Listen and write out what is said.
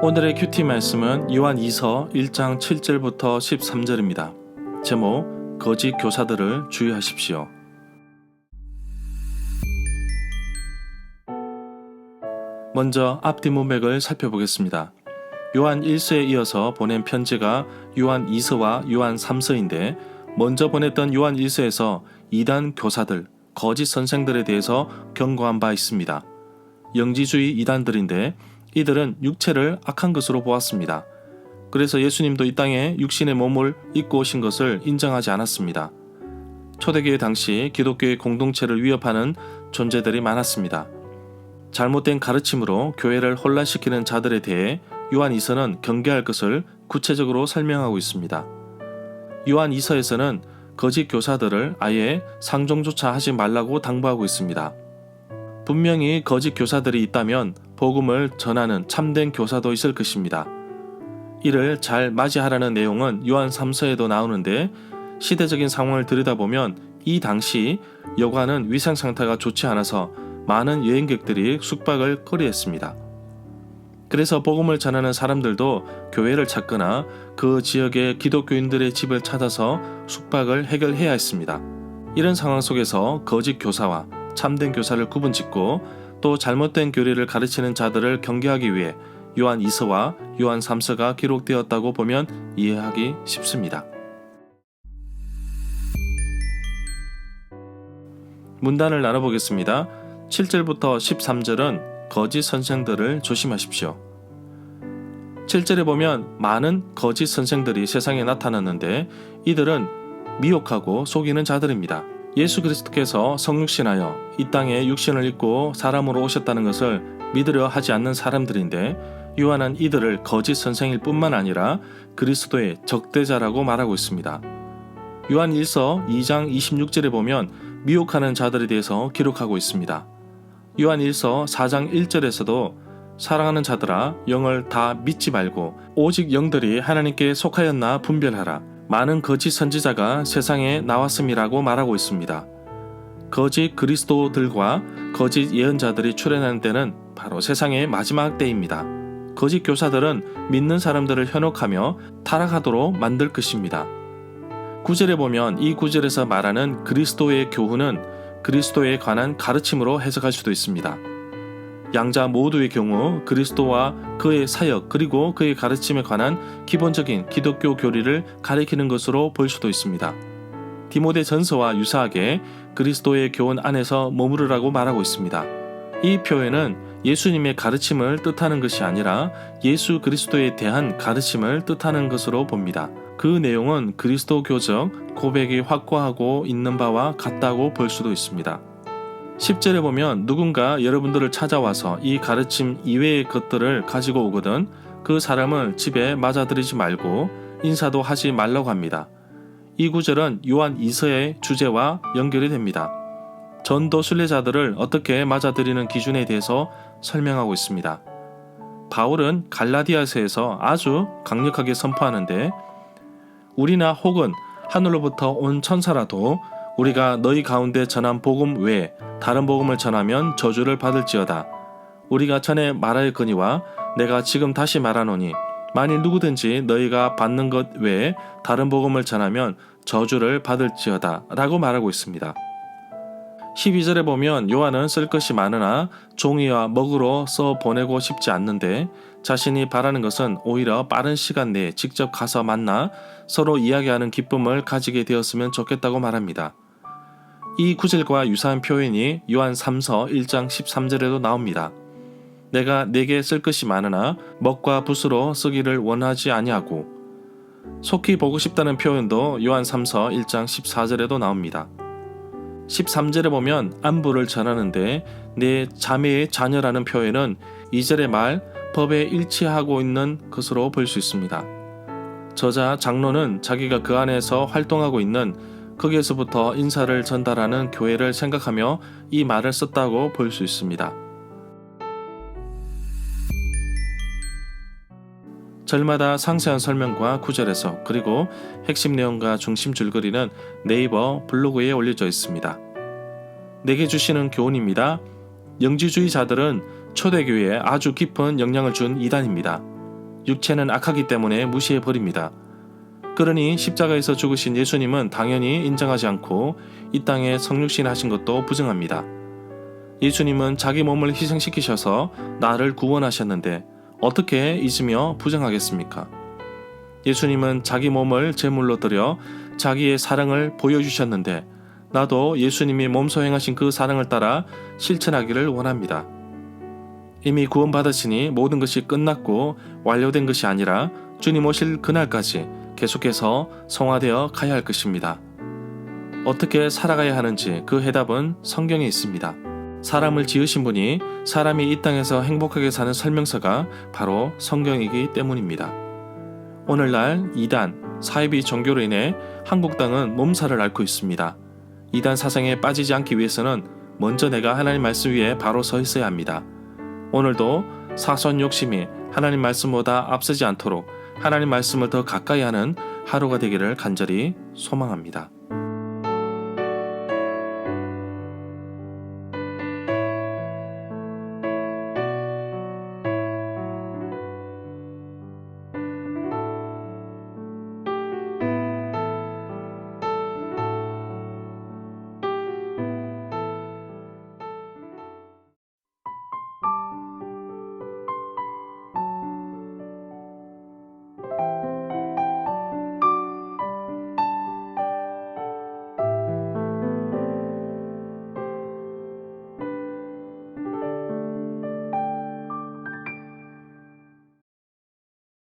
오늘의 큐티 말씀은 요한 2서 1장 7절부터 13절입니다. 제목 거짓 교사들을 주의하십시오. 먼저 앞뒤 문맥을 살펴보겠습니다. 요한 1서에 이어서 보낸 편지가 요한 2서와 요한 3서인데 먼저 보냈던 요한 1서에서 이단 교사들, 거짓 선생들에 대해서 경고한 바 있습니다. 영지주의 이단들인데 이들은 육체를 악한 것으로 보았습니다. 그래서 예수님도 이 땅에 육신의 몸을 입고 오신 것을 인정하지 않았습니다. 초대교회 당시 기독교의 공동체를 위협하는 존재들이 많았습니다. 잘못된 가르침으로 교회를 혼란시키는 자들에 대해 요한 2서는 경계할 것을 구체적으로 설명하고 있습니다. 요한 2서에서는 거짓 교사들을 아예 상종조차 하지 말라고 당부하고 있습니다. 분명히 거짓 교사들이 있다면 복음을 전하는 참된 교사도 있을 것입니다. 이를 잘 맞이하라는 내용은 요한 3서에도 나오는데 시대적인 상황을 들여다보면 이 당시 여관은 위생 상태가 좋지 않아서 많은 여행객들이 숙박을 꺼리했습니다. 그래서 복음을 전하는 사람들도 교회를 찾거나 그 지역의 기독교인들의 집을 찾아서 숙박을 해결해야 했습니다. 이런 상황 속에서 거짓 교사와 참된 교사를 구분짓고 또 잘못된 교리를 가르치는 자들을 경계하기 위해 요한 2서와 요한 3서가 기록되었다고 보면 이해하기 쉽습니다. 문단을 나눠보겠습니다. 7절부터 13절은 거짓 선생들을 조심하십시오. 7절에 보면 많은 거짓 선생들이 세상에 나타났는데 이들은 미혹하고 속이는 자들입니다. 예수 그리스도께서 성육신하여 이 땅에 육신을 입고 사람으로 오셨다는 것을 믿으려 하지 않는 사람들인데 요한은 이들을 거짓 선생일 뿐만 아니라 그리스도의 적대자라고 말하고 있습니다. 요한 1서 2장 26절에 보면 미혹하는 자들에 대해서 기록하고 있습니다. 요한 1서 4장 1절에서도 사랑하는 자들아 영을 다 믿지 말고 오직 영들이 하나님께 속하였나 분별하라. 많은 거짓 선지자가 세상에 나왔음이라고 말하고 있습니다. 거짓 그리스도들과 거짓 예언자들이 출현하는 때는 바로 세상의 마지막 때입니다. 거짓 교사들은 믿는 사람들을 현혹하며 타락하도록 만들 것입니다. 구절에 보면 이 구절에서 말하는 그리스도의 교훈은 그리스도에 관한 가르침으로 해석할 수도 있습니다. 양자 모두의 경우 그리스도와 그의 사역 그리고 그의 가르침에 관한 기본적인 기독교 교리를 가리키는 것으로 볼 수도 있습니다. 디모데 전서와 유사하게 그리스도의 교훈 안에서 머무르라고 말하고 있습니다. 이 표현은 예수님의 가르침을 뜻하는 것이 아니라 예수 그리스도에 대한 가르침을 뜻하는 것으로 봅니다. 그 내용은 그리스도교적 고백이 확고하고 있는 바와 같다고 볼 수도 있습니다. 10절에 보면 누군가 여러분들을 찾아와서 이 가르침 이외의 것들을 가지고 오거든 그 사람을 집에 맞아들이지 말고 인사도 하지 말라고 합니다. 이 구절은 요한 2서의 주제와 연결이 됩니다. 전도 순례자들을 어떻게 맞아들이는 기준에 대해서 설명하고 있습니다. 바울은 갈라디아서에서 아주 강력하게 선포하는데 우리나 혹은 하늘로부터 온 천사라도 우리가 너희 가운데 전한 복음 외에 다른 복음을 전하면 저주를 받을지어다. 우리가 전에 말하였거니와 내가 지금 다시 말하노니 만일 누구든지 너희가 받는 것 외에 다른 복음을 전하면 저주를 받을지어다 라고 말하고 있습니다. 12절에 보면 요한은 쓸 것이 많으나 종이와 먹으로 써 보내고 싶지 않는데 자신이 바라는 것은 오히려 빠른 시간 내에 직접 가서 만나 서로 이야기하는 기쁨을 가지게 되었으면 좋겠다고 말합니다. 이 구절과 유사한 표현이 요한 3서 1장 13절에도 나옵니다. 내가 내게 쓸 것이 많으나 먹과 붓으로 쓰기를 원하지 아니하고 속히 보고 싶다는 표현도 요한 3서 1장 14절에도 나옵니다. 13절에 보면 안부를 전하는데 내 자매의 자녀라는 표현은 2절의 말 법에 일치하고 있는 것으로 볼 수 있습니다. 저자 장로는 자기가 그 안에서 활동하고 있는 거기에서부터 인사를 전달하는 교회를 생각하며 이 말을 썼다고 볼 수 있습니다. 절마다 상세한 설명과 구절에서 그리고 핵심 내용과 중심 줄거리는 네이버 블로그에 올려져 있습니다. 내게 주시는 교훈입니다. 영지주의자들은 초대교회에 아주 깊은 영향을 준 이단입니다. 육체는 악하기 때문에 무시해 버립니다. 그러니 십자가에서 죽으신 예수님은 당연히 인정하지 않고 이 땅에 성육신 하신 것도 부정합니다. 예수님은 자기 몸을 희생시키셔서 나를 구원하셨는데 어떻게 잊으며 부정하겠습니까? 예수님은 자기 몸을 제물로 드려 자기의 사랑을 보여주셨는데 나도 예수님이 몸소 행하신 그 사랑을 따라 실천하기를 원합니다. 이미 구원받으시니 모든 것이 끝났고 완료된 것이 아니라 주님 오실 그날까지 계속해서 성화되어 가야 할 것입니다. 어떻게 살아가야 하는지 그 해답은 성경에 있습니다. 사람을 지으신 분이 사람이 이 땅에서 행복하게 사는 설명서가 바로 성경이기 때문입니다. 오늘날 이단, 사이비 종교로 인해 한국 땅은 몸살을 앓고 있습니다. 이단 사상에 빠지지 않기 위해서는 먼저 내가 하나님 말씀 위에 바로 서 있어야 합니다. 오늘도 사소한 욕심이 하나님 말씀보다 앞서지 않도록 하나님 말씀을 더 가까이 하는 하루가 되기를 간절히 소망합니다.